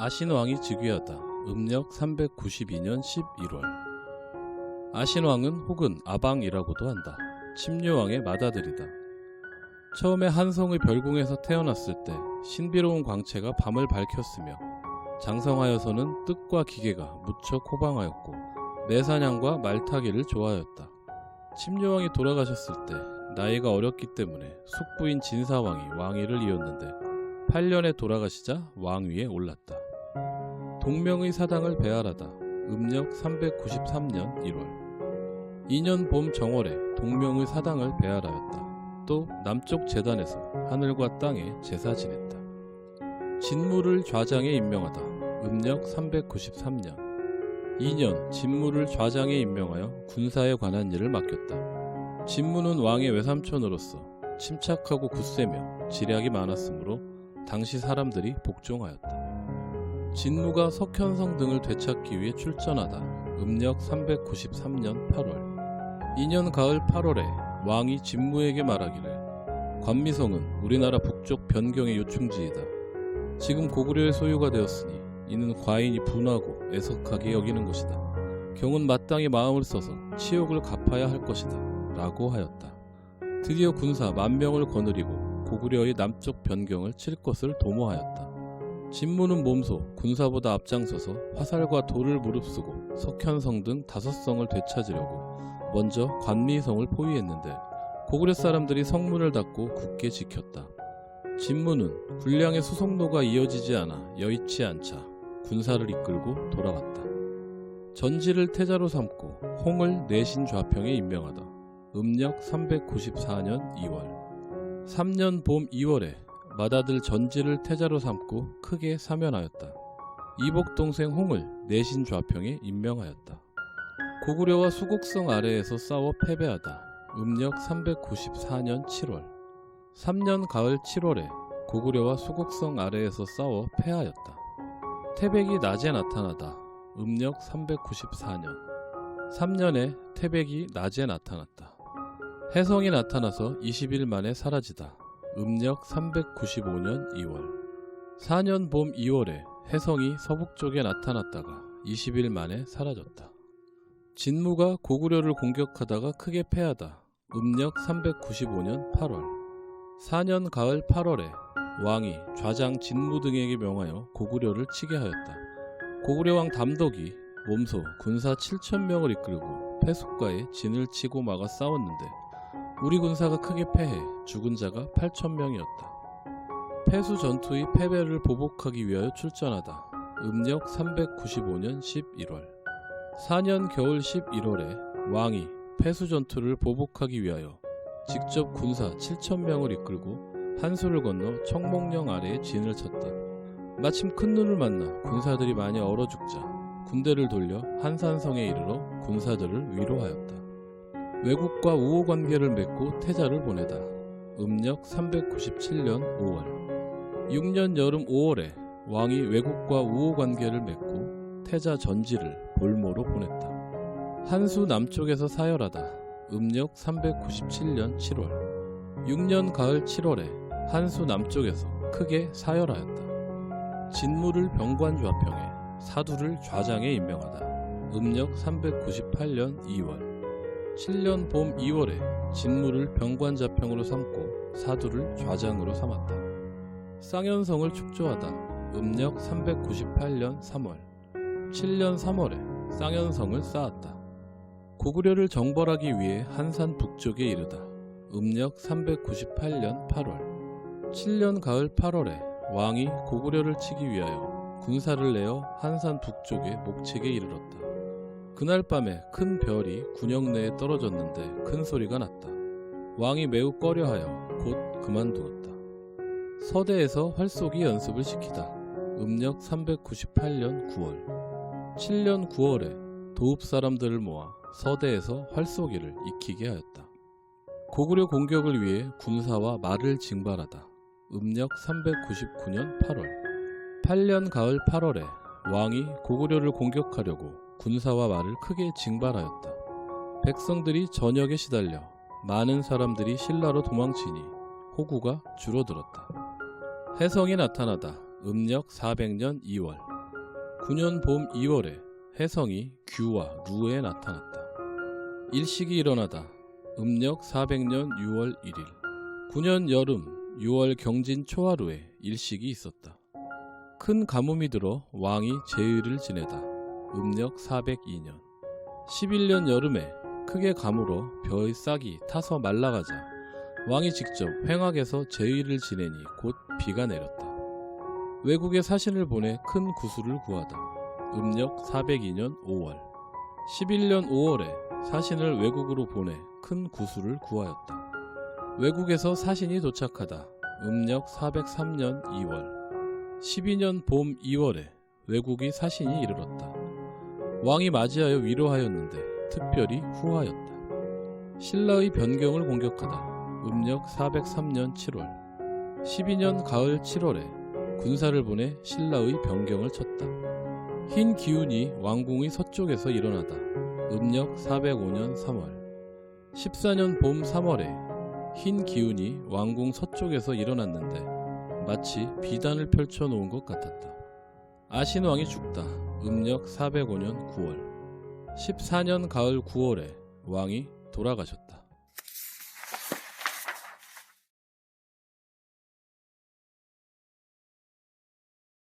아신 왕이 즉위하다. 음력 392년 11월. 아신 왕은 혹은 아방이라고도 한다. 침류왕의 맏아들이다. 처음에 한성의 별궁에서 태어났을 때 신비로운 광채가 밤을 밝혔으며 장성하여서는 뜻과 기계가 무척 호방하였고 매사냥과 말타기를 좋아하였다. 침류왕이 돌아가셨을 때 나이가 어렸기 때문에 숙부인 진사왕이 왕위를 이었는데 8년에 돌아가시자 왕위에 올랐다. 동명의 사당을 배할하다. 음력 393년 1월. 2년 봄 정월에 동명의 사당을 배할하였다. 또 남쪽 재단에서 하늘과 땅에 제사 지냈다. 진무를 좌장에 임명하다. 음력 393년. 2년 진무를 좌장에 임명하여 군사에 관한 일을 맡겼다. 진무는 왕의 외삼촌으로서 침착하고 굳세며 지략이 많았으므로 당시 사람들이 복종하였다. 진무가 석현성 등을 되찾기 위해 출전하다. 음력 393년 8월. 2년 가을 8월에 왕이 진무에게 말하기를 관미성은 우리나라 북쪽 변경의 요충지이다. 지금 고구려의 소유가 되었으니 이는 과인이 분하고 애석하게 여기는 것이다. 경은 마땅히 마음을 써서 치욕을 갚아야 할 것이다. 라고 하였다. 드디어 군사 만 명을 거느리고 고구려의 남쪽 변경을 칠 것을 도모하였다. 진무는 몸소 군사보다 앞장서서 화살과 돌을 무릅쓰고 석현성 등 다섯 성을 되찾으려고 먼저 관미성을 포위했는데 고구려 사람들이 성문을 닫고 굳게 지켰다. 진무는 군량의 수송로가 이어지지 않아 여의치 않자 군사를 이끌고 돌아왔다. 전지를 태자로 삼고 홍을 내신 좌평에 임명하다. 음력 394년 2월. 3년 봄 2월에 맏아들 전지를 태자로 삼고 크게 사면하였다. 이복 동생 홍을 내신 좌평에 임명하였다. 고구려와 수곡성 아래에서 싸워 패배하다. 음력 394년 7월. 3년 가을 7월에 고구려와 수곡성 아래에서 싸워 패하였다. 태백이 낮에 나타나다. 음력 394년. 3년에 태백이 낮에 나타났다. 해성이 나타나서 20일 만에 사라지다. 음력 395년 2월. 4년 봄 2월에 해성이 서북쪽에 나타났다가 20일 만에 사라졌다. 진무가 고구려를 공격하다가 크게 패하다. 음력 395년 8월. 4년 가을 8월에 왕이 좌장 진무 등에게 명하여 고구려를 치게 하였다. 고구려 왕 담덕이 몸소 군사 7천명을 이끌고 패숙과에 진을 치고 막아 싸웠는데 우리 군사가 크게 패해 죽은 자가 8천명이었다. 패수 전투의 패배를 보복하기 위하여 출전하다. 음력 395년 11월. 4년 겨울 11월에 왕이 패수 전투를 보복하기 위하여 직접 군사 7천명을 이끌고 한수를 건너 청목령 아래에 진을 쳤다. 마침 큰 눈을 만나 군사들이 많이 얼어 죽자 군대를 돌려 한산성에 이르러 군사들을 위로하였다. 외국과 우호 관계를 맺고 태자를 보내다. 음력 397년 5월. 6년 여름 5월에 왕이 외국과 우호 관계를 맺고 태자 전지를 볼모로 보냈다. 한수 남쪽에서 사열하다. 음력 397년 7월. 6년 가을 7월에 한수 남쪽에서 크게 사열하였다. 진무를 병관 좌평에 사두를 좌장에 임명하다. 음력 398년 2월. 7년 봄 2월에 진무를 병관 좌평으로 삼고 사두를 좌장으로 삼았다. 쌍현성을 축조하다. 음력 398년 3월. 7년 3월에 쌍현성을 쌓았다. 고구려를 정벌하기 위해 한산 북쪽에 이르다. 음력 398년 8월. 7년 가을 8월에 왕이 고구려를 치기 위하여 군사를 내어 한산 북쪽의 목책에 이르렀다. 그날 밤에 큰 별이 군영 내에 떨어졌는데 큰 소리가 났다. 왕이 매우 꺼려하여 곧 그만두었다. 서대에서 활쏘기 연습을 시키다. 음력 398년 9월. 7년 9월에 도읍 사람들을 모아 서대에서 활쏘기를 익히게 하였다. 고구려 공격을 위해 군사와 말을 징발하다. 음력 399년 8월. 8년 가을 8월에 왕이 고구려를 공격하려고 군사와 말을 크게 징발하였다. 백성들이 전역에 시달려 많은 사람들이 신라로 도망치니 호구가 줄어들었다. 해성이 나타나다. 음력 400년 2월. 9년 봄 2월에 혜성이 규와 루에 나타났다. 일식이 일어나다. 음력 400년 6월 1일. 9년 여름 6월 경진 초하루에 일식이 있었다. 큰 가뭄이 들어 왕이 제의를 지내다. 음력 402년. 11년 여름에 크게 가물어 벼의 싹이 타서 말라가자 왕이 직접 횡악에서 제의를 지내니 곧 비가 내렸다. 외국에 사신을 보내 큰 구슬을 구하다. 음력 402년 5월. 11년 5월에 사신을 외국으로 보내 큰 구슬을 구하였다. 외국에서 사신이 도착하다. 음력 403년 2월. 12년 봄 2월에 외국이 사신이 이르렀다. 왕이 맞이하여 위로하였는데 특별히 후하였다. 신라의 변경을 공격하다. 음력 403년 7월. 12년 가을 7월에 군사를 보내 신라의 변경을 쳤다. 흰 기운이 왕궁의 서쪽에서 일어나다. 음력 405년 3월. 14년 봄 3월에 흰 기운이 왕궁 서쪽에서 일어났는데 마치 비단을 펼쳐 놓은 것 같았다. 아신 왕이 죽다. 음력 405년 9월. 14년 가을 9월에 왕이 돌아가셨다.